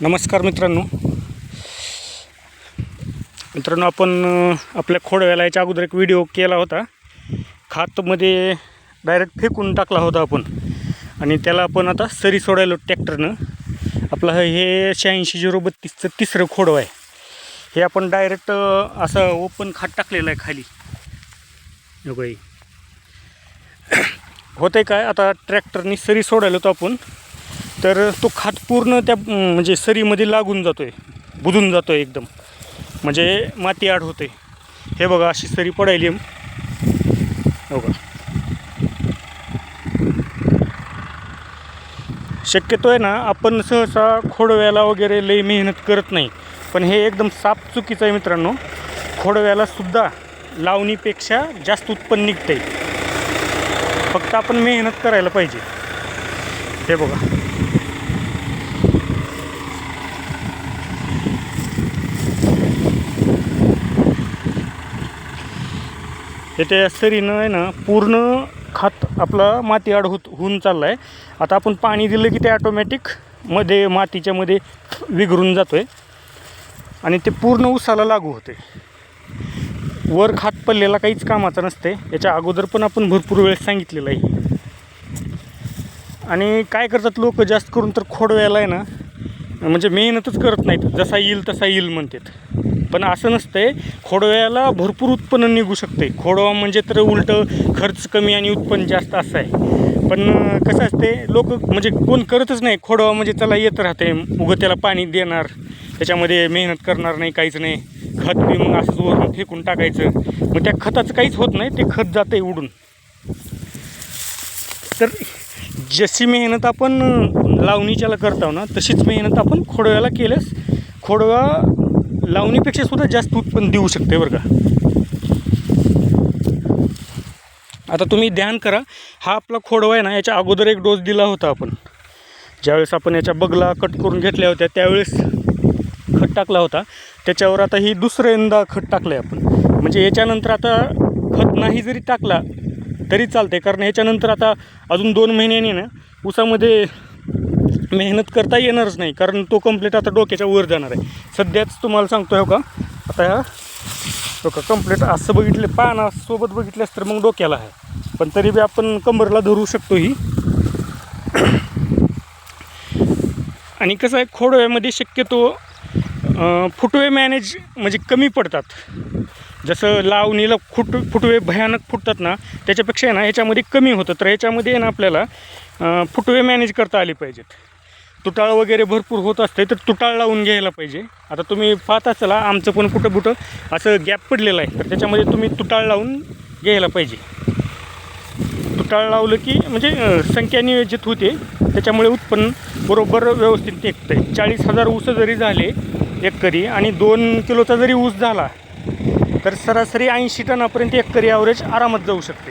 नमस्कार मित्रांनो. मित्रांनो आपण आपल्या खोडव्याला याच्या अगोदर एक व्हिडिओ केला होता. खातमध्ये डायरेक्ट फेकून टाकला होता आपण. आणि त्याला आपण आता सरी सोडायलो ट्रॅक्टरनं आपलं हे- शहाऐंशी झिरो बत्तीसचं तिसरं खोडं आहे. हे आपण डायरेक्ट असं ओपन खात टाकलेलं आहे खाली. नको हे. आहे काय? आता ट्रॅक्टरनी सरी सोडायला होतो आपण. तर तो खात पूर्ण त्या म्हणजे सरीमध्ये लागून जातो आहे बुजून जातो आहे एकदम. म्हणजे माती आड होते हे बघा अशी सरी पडायली. हो बघा शक्यतो आहे ना आपण सहसा खोडव्याला वगैरे लई मेहनत करत नाही. पण हे एकदम साप चुकीचं आहे मित्रांनो. खोडव्यालासुद्धा लावणीपेक्षा जास्त उत्पन्न निघते फक्त आपण मेहनत करायला पाहिजे. हे बघा. त्याच्या सरीनं आहे ना पूर्ण खात आपला माती आड होत होऊन चालला आहे आता आपण पाणी दिलं की ते ॲटोमॅटिकमध्ये मातीच्या मध्ये विघरून जातो आहे आणि ते पूर्ण उसाला लागू होते वर खात पडलेला काहीच कामाचा नसते याच्या अगोदर पण आपण भरपूर वेळेस सांगितलेलं आहे. आणि काय करतात लोक? जास्त करून तर खोडव्याला आहे ना म्हणजे मेहनतच करत नाहीत. जसा येईल तसा येईल म्हणतात. पण असं नसतंय खोडव्याला भरपूर उत्पन्न निघू शकते खोडवा म्हणजे तर उलटं खर्च कमी आणि उत्पन्न जास्त असं आहे. पण कसं असते लोक म्हणजे कोण करतच नाही. खोडवा म्हणजे त्याला येत राहते उगं त्याला पाणी देणार. त्याच्यामध्ये मेहनत करणार नाही काहीच नाही. खत बी मग असंच वरून फेकून टाकायचं. मग त्या खताचं काहीच होत नाही ते खत जाते उडून. तर जशी मेहनत आपण लावणीच्याला करतो ना तशीच मेहनत आपण खोडव्याला केल्यास खोडवा लावणीपेक्षा सुद्धा जास्त उत्पन्न देऊ शकते बरं का. आता तुम्ही ध्यान करा हा आपला खोडवा आहे ना याच्या अगोदर एक डोस दिला होता आपण. ज्यावेळेस आपण याच्या बगला कट करून घेतल्या होत्या त्यावेळेस खत टाकला होता. त्याच्यावर आता ही दुसऱ्यांदा खत टाकलं आहे आपण. म्हणजे याच्यानंतर आता खत नाही जरी टाकला तरी चालते कारण याच्यानंतर आता अजून दोन महिन्यांनी ना ऊसामध्ये मेहनत करता येणारच नाही कारण तो कंप्लीट आता डोक्याच्या वर जाणार आहे. सध्याच तुम्हाला सांगतो हो का आता ह्या हो का कंप्लीट असं बघितले पानासोबत बघितल्यास तर मग डोक्याला आहे. पण तरी बी आपण कंबरला धरू शकतो ही. आणि कसं आहे खोडव्यामध्ये शक्यतो फुटवे मॅनेज म्हणजे कमी पडतात. जसं लावणीला फुट फुटवे भयानक फुटतात ना त्याच्यापेक्षा आहे ना ह्याच्यामध्ये कमी होतं. तर ह्याच्यामध्ये ना आपल्याला फुटवे मॅनेज करता आले पाहिजेत. तुटाळ वगैरे भरपूर होत असते तर तुटाळ लावून घ्यायला पाहिजे. आता तुम्ही पाहता चला आमचं पण कुठं कुठं असं गॅप पडलेलं आहे. तर त्याच्यामध्ये तुम्ही तुटाळ लावून घ्यायला पाहिजे. तुटाळ लावलं की म्हणजे संख्या नियोजित होते. त्याच्यामुळे उत्पन्न बरोबर व्यवस्थित निघतं आहे चाळीस हजार ऊस जरी झाले एकरी आणि दोन किलोचा जरी ऊस झाला तर सरासरी ऐंशी टनापर्यंत एकरी ॲव्हरेज आरामात जाऊ शकते.